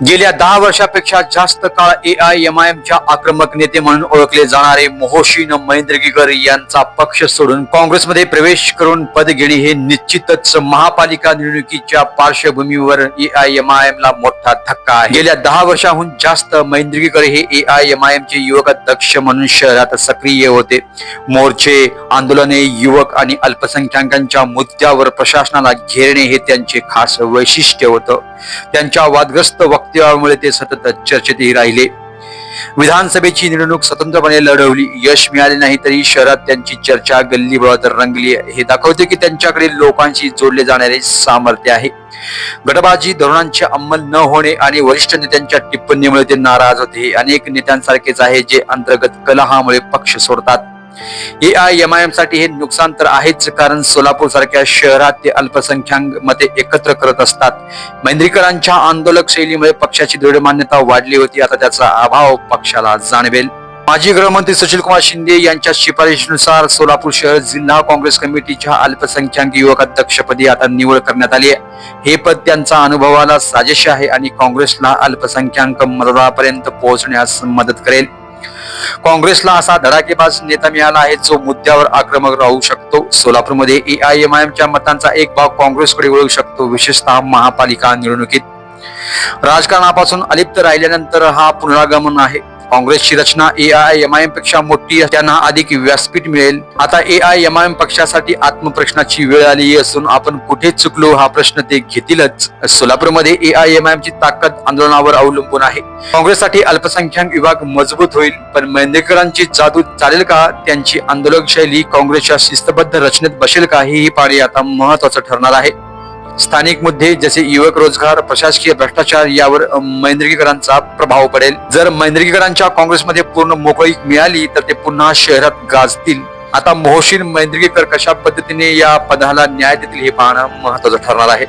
गेल्या दहा वर्षापेक्षा जास्त काळ ए आय एम आय एमच्या आक्रमक नेते म्हणून ओळखले जाणारे मोहोशीन महेंद्रगीकर यांचा पक्ष सोडून काँग्रेसमध्ये प्रवेश करून पद घेणे हे निश्चितच महापालिका निवडणुकीच्या पार्श्वभूमीवर A I M I M ला मोठा धक्का आहे. गेल्या दहा वर्षाहून जास्त महेंद्रगीकर हे A I M I M चे युवक अध्यक्ष म्हणून शहरात सक्रिय होते. मोर्चे आंदोलने युवक आणि अल्पसंख्याकांच्या मुद्द्यावर प्रशासनाला घेरणे हे त्यांचे खास वैशिष्ट्य होतं. त्यांच्या वादग्रस्त वक्तव्यामुळे ते सतत चर्चेतही राहिले. विधानसभेची निवडणूक स्वतंत्रपणे लढवली. यश मिळाले नाही तरी शहरात त्यांची चर्चा गल्लीबोळात रंगली हे दाखवते की त्यांच्याकडे लोकांशी जोडले जाणारे सामर्थ्य आहे. गटबाजी धोरणांचे अंमल न होणे आणि वरिष्ठ नेत्यांच्या टिप्पणीमुळे ते नाराज होते. अनेक नेत्यांसारखेच आहे जे अंतर्गत कलहामुळे पक्ष सोडतात. ए आय एम आय एमसाठी हे नुकसान तर आहेच कारण सोलापूर सारख्या शहरात ते अल्पसंख्याक मते एकत्र करत असतात. मैंद्रीकरांच्या आंदोलक शैलीमुळे पक्षाची दृढ मान्यता वाढली होती आता त्याचा अभाव पक्षाला जाणवेल. माजी गृहमंत्री सुशील कुमार शिंदे यांच्या शिफारशीनुसार सोलापूर शहर जिल्हा काँग्रेस कमिटीच्या अल्पसंख्याक युवक अध्यक्षपदी आता निवड करण्यात आली आहे. हे पद त्यांचा अनुभवाला साजेशी आहे आणि काँग्रेसला अल्पसंख्याक मतदारापर्यंत पोहोचण्यास मदत करेल. काँग्रेसला असा धडाकेबाज नेता मिळाला आहे जो मुद्द्यावर आक्रमक राहू शकतो. सोलापूरमध्ये ए आय एम आय एमच्या मतांचा एक भाग काँग्रेसकडे वळू शकतो विशेषतः महापालिका निवडणुकीत. राजकारणापासून अलिप्त राहिल्यानंतर हा पुनरागमन आहे. काँग्रेसची रचना ए आय एम आय एमपेक्षा मोठी त्यांना अधिक व्यासपीठ मिळेल. आता A I M I M पक्षासाठी आत्मप्रश्नाची वेळ आली असून आपण कुठे चुकलो हा प्रश्न ते घेतीलच. सोलापूरमध्ये ए आय एम आय ची ताकद आंदोलनावर अवलंबून आहे. काँग्रेससाठी अल्पसंख्याक विभाग मजबूत होईल पण मेंदेकरांची जादू चालेल का? त्यांची आंदोलक शैली काँग्रेसच्या शिस्तबद्ध रचनेत बसेल का? हेही पाणी आता महत्वाचं ठरणार आहे. स्थानिक मुद्दे जसे युवक रोजगार प्रशासकीय भ्रष्टाचार यावर मैंद्रिकीकरांचा प्रभाव पडेल. जर मैंद्रिकीकरांच्या काँग्रेसमध्ये पूर्ण मोकळी मिळाली तर ते पुन्हा शहरात गाजतील. आता मोहशीन मैंद्रिकीकर कशा पद्धतीने या पदाला न्याय देतील हे पाहणं महत्वाचं ठरणार आहे.